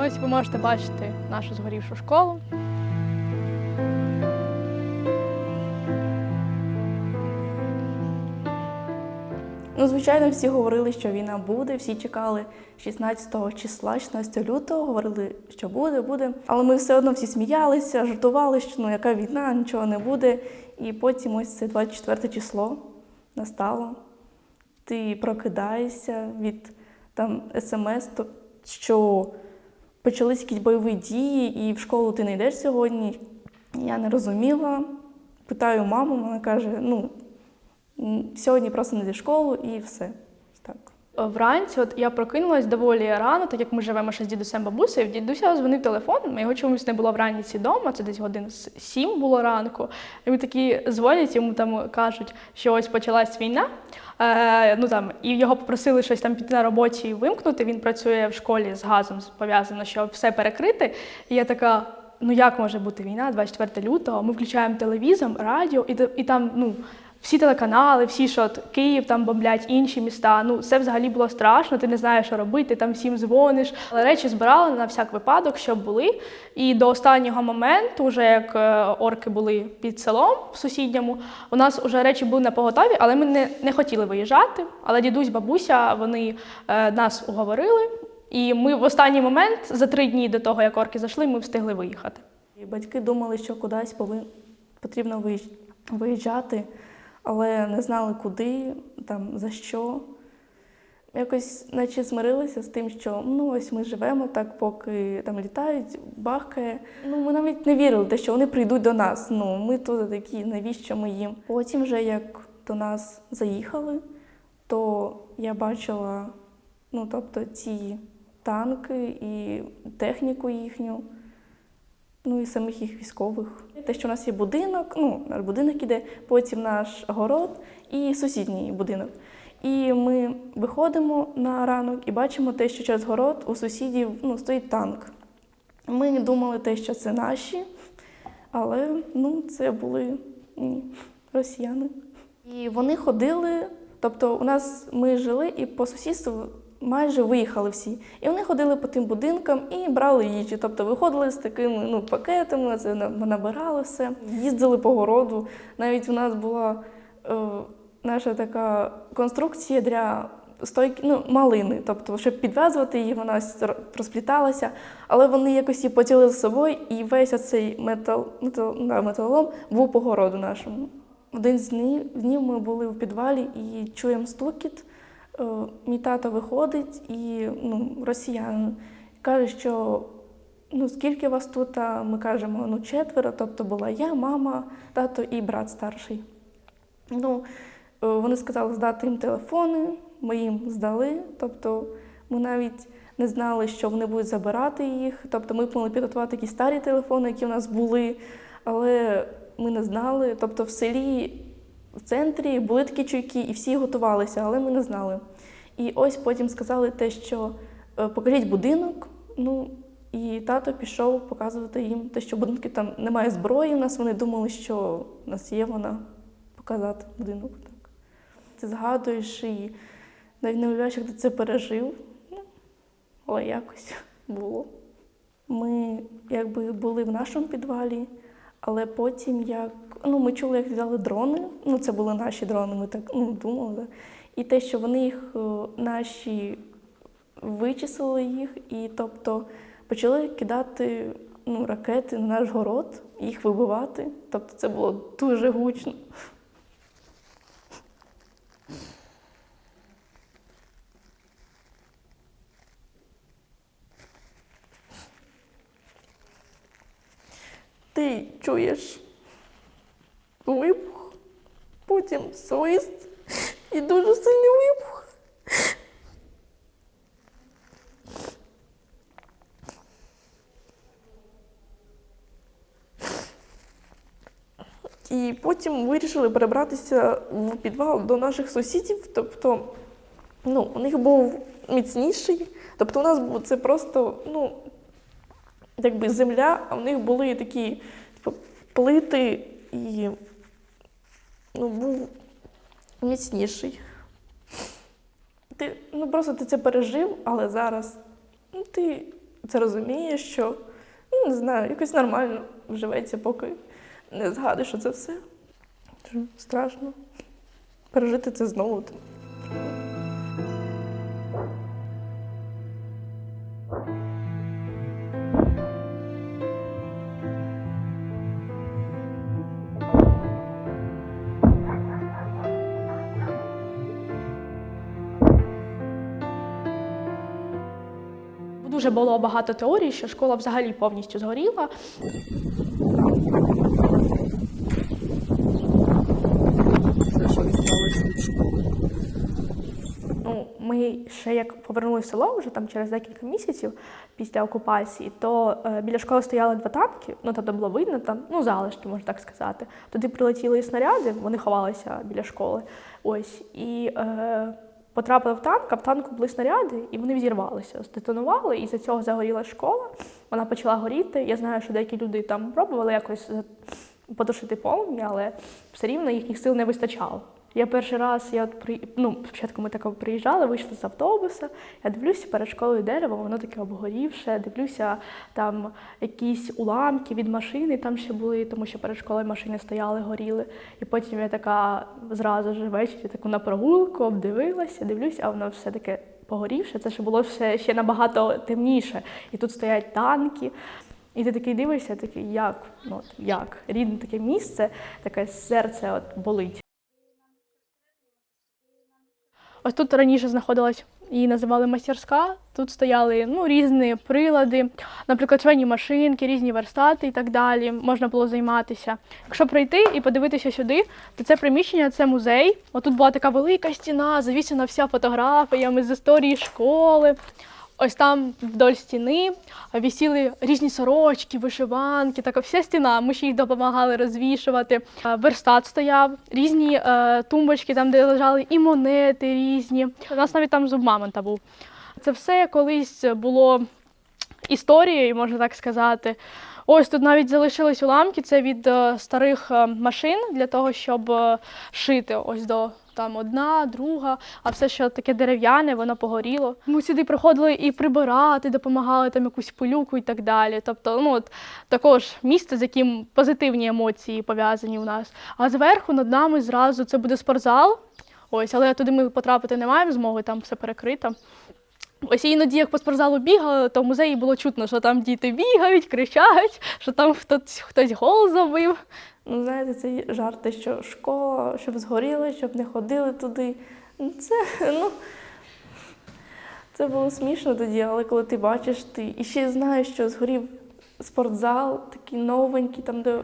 Ось ви можете бачити нашу згорівшу школу. Ну, звичайно, всі говорили, що війна буде, всі чекали 16 числа, 16 лютого, говорили, що буде, буде. Але ми все одно всі сміялися, жартували, що ну яка війна, нічого не буде. І потім ось це 24 число настало. Ти прокидаєшся від там смс, що почались якісь бойові дії, і в школу ти не йдеш сьогодні. Я не розуміла. Питаю маму, вона каже: ну, сьогодні просто не в школу і все. Так. Вранці от я прокинулась доволі рано, так як ми живемо ще з дідусем бабусею. Дідуся дзвонив телефон, його чомусь не було вранці вдома, це десь годин сім було ранку. Ми такі дзвонять, йому там кажуть, що ось почалась війна. Е, ну там і його попросили щось там піти на роботі і вимкнути. Він працює в школі з газом пов'язано, щоб все перекрити. І я така. Ну як може бути війна 24 лютого? Ми включаємо телевізор, радіо, і, і там ну всі телеканали, всі, що от Київ там бомблять, інші міста. Ну це взагалі було страшно. Ти не знаєш, що робити, там всім дзвониш. Але речі збирали на всяк випадок, щоб були. І до останнього моменту, вже як е, орки були під селом в сусідньому, у нас вже речі були на поготові, але ми не, не хотіли виїжджати. Але дідусь, бабуся, вони е, нас уговорили. І ми в останній момент, за три дні до того, як орки зайшли, ми встигли виїхати. Батьки думали, що кудись повин... потрібно виїж- виїжджати, але не знали куди, там, за що. Якось наче змирилися з тим, що ну ось ми живемо так, поки там літають, бахкає. Ну ми навіть не вірили, те, що вони прийдуть до нас. Ну ми тут такі, навіщо ми їм? Потім, вже як до нас заїхали, то я бачила, ну тобто ці танки і техніку їхню і самих їх військових. Те, що у нас є будинок, ну, наш будинок іде, потім наш город і сусідній будинок. І ми виходимо на ранок і бачимо те, що через город у сусідів ну, стоїть танк. Ми думали те, що це наші, але ну, це були ні, росіяни. І вони ходили, тобто у нас ми жили і по сусідству майже виїхали всі. І вони ходили по тим будинкам і брали їжі. Тобто виходили з такими ну, пакетами, це на- набирали все, їздили по городу. Навіть у нас була е, наша така конструкція для стойки, ну, малини. Тобто, щоб підв'язувати її, вона розпліталася, але вони якось її потягли за собою, і весь оцей метал, метал, да, металолом був по городу нашому. Один з днів ми були в підвалі і чуємо стукіт. Е, Мій тато виходить і ну, росіянин каже, що ну, скільки вас тут? А ми кажемо, ну, четверо, тобто була я, мама, тато і брат старший. Ну, е, вони сказали здати їм телефони, ми їм здали. Тобто ми навіть не знали, що вони будуть забирати їх. Тобто ми могли підготувати якісь старі телефони, які у нас були, але ми не знали. Тобто в селі, в центрі були такі чуйки, і всі готувалися, але ми не знали. І ось потім сказали те, що е, покажіть будинок. Ну, і тато пішов показувати їм те, що в будинку там немає зброї. У нас вони думали, що в нас є вона показати будинок. Так. Ти згадуєш і навіть не уявляєш, як ти це пережив. Ну, але якось було. Ми якби були в нашому підвалі, але потім як ну, ми чули, як літали дрони. Ну, це були наші дрони, ми так ну, думали. І те, що вони їх е, наші вичислили їх, і тобто почали кидати ну, ракети на наш город, їх вибивати. Тобто це було дуже гучно. Ти чуєш вибух, потім свист і дуже сильний вибух. І потім вирішили перебратися в підвал до наших сусідів. Тобто, ну, у них був міцніший. Тобто, у нас це просто, ну, якби земля, а в них були такі типу, плити і ну, був міцніший. Ти, ну, просто ти це пережив, але зараз ну, ти це розумієш, що ну, не знаю, якось нормально вживеться, поки не згадуєш, це все. Страшно. Пережити це знову. Дуже було багато теорій, що школа взагалі повністю згоріла. Це що сталося від школи. Ну, ми ще як повернулися в село вже там через декілька місяців після окупації, то е, біля школи стояли два танки, ну тобто було видно там, ну залишки, можна так сказати. Туди прилетіли і снаряди, вони ховалися біля школи. Ось і е, потрапили в танк, а в танку були снаряди, і вони взірвалися, здетонували, і за цього загоріла школа. Вона почала горіти. Я знаю, що деякі люди там пробували якось потушити полум'я, але все рівно їхніх сил не вистачало. Я перший раз, я от при... ну, спочатку ми так приїжджали, вийшли з автобуса, я дивлюся перед школою дерево, воно таке обгорівше, дивлюся там якісь уламки від машини, там ще були, тому що перед школою машини стояли, горіли. І потім я така зразу ж ввечері таку на прогулку обдивилася, дивлюся, а воно все таке погорівше. Це ще було все ще набагато темніше. І тут стоять танки. І ти такий дивишся, такий, як? Ну, як? Рідне таке місце, таке серце от болить. Ось тут раніше знаходилась, її називали мастерська. Тут стояли ну, різні прилади, наприклад, швейні машинки, різні верстати і так далі. Можна було займатися. Якщо прийти і подивитися сюди, то це приміщення це музей. Отут була така велика стіна, завісена вся фотографіями з історії школи. Ось там вдоль стіни висіли різні сорочки, вишиванки, така вся стіна. Ми ще їх допомагали розвішувати. Верстат стояв, різні е, тумбочки, там, де лежали і монети різні. У нас навіть там зуб мамонта був. Це все колись було історією, можна так сказати. Ось тут навіть залишились уламки. Це від е, старих е, машин для того, щоб е, шити. Ось до там одна, друга, а все, що таке дерев'яне, воно погоріло. Ми сюди приходили і прибирати, допомагали там якусь пилюку і так далі. Тобто, ну от також місце, з яким позитивні емоції пов'язані у нас. А зверху над нами зразу це буде спортзал. Ось, але туди ми потрапити не маємо змоги, там все перекрито. Ось іноді, як по спортзалу бігали, то в музеї було чутно, що там діти бігають, кричать, що там хтось, хтось гол забив. Ну, знаєте, цей жарт, те, що школа, щоб згоріла, щоб не ходили туди. Ну, Це, ну, це було смішно тоді, але коли ти бачиш, ти і ще знаєш, що згорів спортзал, такий новенький, там, де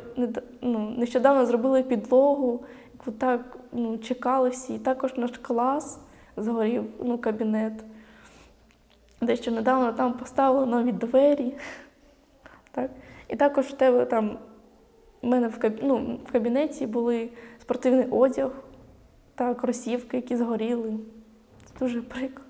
ну, нещодавно зробили підлогу, яку так ну, чекали всі. І також наш клас згорів, ну, кабінет. Дещо недавно там поставили нові двері. Так? І також в тебе там у мене в, каб... ну, в кабінеті були спортивний одяг та кросівки, які згоріли. Це дуже прикро.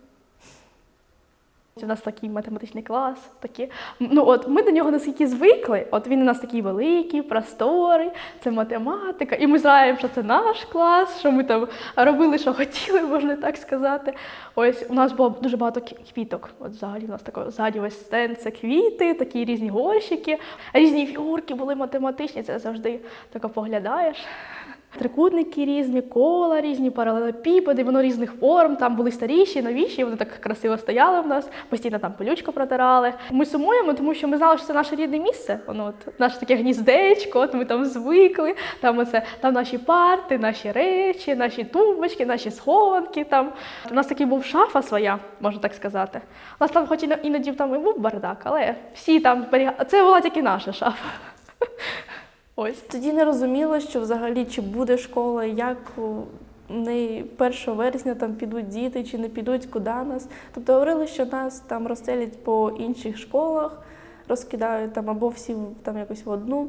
У нас такий математичний клас, такі. Ну от ми до нього наскільки звикли. От він у нас такий великий, просторий, це математика, і ми знаємо, що це наш клас, що ми там робили, що хотіли, можна так сказати. Ось у нас було дуже багато квіток. От взагалі у нас тако ззаді весь стенд це квіти, такі різні горщики, різні фігурки були математичні. Це завжди тако поглядаєш. Трикутники різні, кола різні, паралелепіпеди, воно різних форм. Там були старіші, новіші, вони так красиво стояли в нас, постійно там пилючку протирали. Ми сумуємо, тому що ми знали, що це наше рідне місце. Воно от наше таке гніздечко, от ми там звикли. Там оце там наші парти, наші речі, наші тумбочки, наші схованки. Там у нас такий був шафа своя, можна так сказати. У нас там, хоч іноді там і був бардак, але всі там. Це була тільки наша шафа. Ось. Тоді не розуміла, що взагалі чи буде школа, як у неї 1 вересня там підуть діти, чи не підуть, куди нас. Тобто говорили, що нас там розселять по інших школах, розкидають там або всі там якось в одну.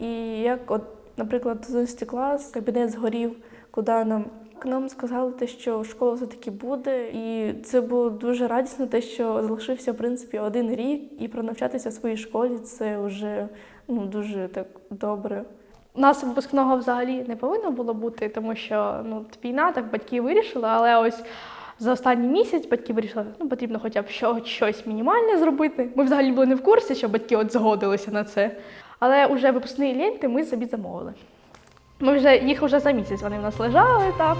І як, от, наприклад, 11 клас, кабінет згорів, куди нам. Нам сказали те, що школа все-таки буде, і це було дуже радісно, те, що залишився в принципі один рік, і пронавчатися в своїй школі це вже ну, дуже так добре. У нас випускного взагалі не повинно було бути, тому що ну, війна, так батьки вирішили, але ось За останній місяць батьки вирішили, ну потрібно хоча б що- щось мінімальне зробити. Ми взагалі були не в курсі, що батьки от згодилися на це. Але вже випускні ленти ми собі замовили. Ми вже їх вже за місяць вони в нас лежали там.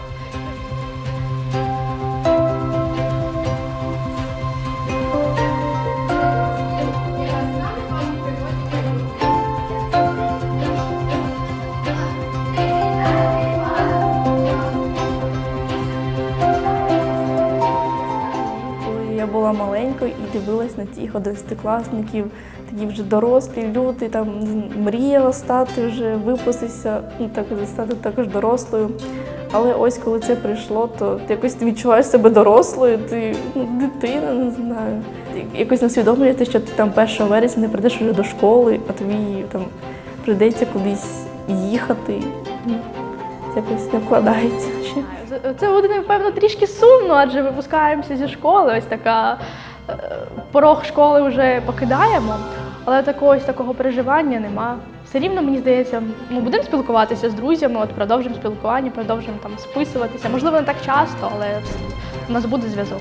Була маленькою і дивилась на цих одинадцятикласників, такі вже дорослі люди, там мріяла стати вже, випуститися, ну так стати також дорослою. Але ось коли це прийшло, то ти якось відчуваєш себе дорослою, ти ну, дитина, не знаю. Якось усвідомлюєте, що ти там 1 вересня не прийдеш вже до школи, а тобі там прийдеться кудись їхати. Ну, Це якось не вкладається ще. Це- буде, напевно, трішки сумно, адже випускаємося зі школи. Ось така е, порог школи вже покидаємо, але такого ось такого переживання нема. Все рівно, мені здається, ми будемо спілкуватися з друзями, от продовжимо спілкування, продовжимо там списуватися. Можливо, не так часто, але у нас буде зв'язок.